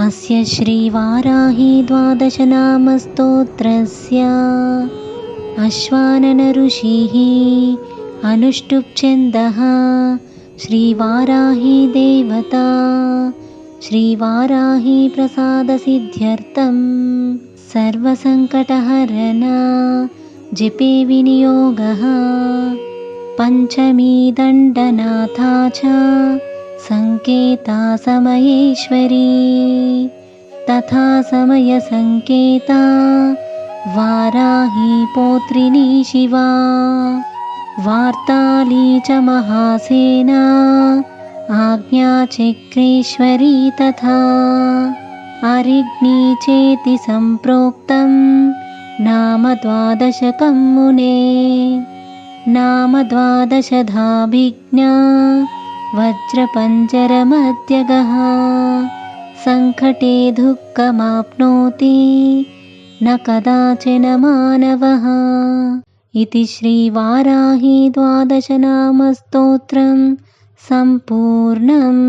अस्य श्रीवाराही द्वादशनामस्तोत्रस्य अश्वाननऋषिः अनुष्टुप्छन्दः श्रीवाराही देवता श्रीवाराही प्रसादसिद्ध्यर्थं सर्वसङ्कटहरण जिपे विनियोगः पञ्चमी दण्डनाथा च सङ्केता समयेश्वरी तथा समयसङ्केता वाराही पौत्रिणी शिवा। वार्ताली च महासेना आज्ञाचक्रेश्वरी तथा। अरिग्नी चेति सम्प्रोक्तं नाम द्वादशकं मुने। नाम द्वादशधाभिज्ञा वज्रपञ्जरमध्यगः सङ्कटे दुःखमाप्नोति न कदाचन मानवः। इति श्रीवाराही द्वादशनामस्तोत्रं सम्पूर्णम्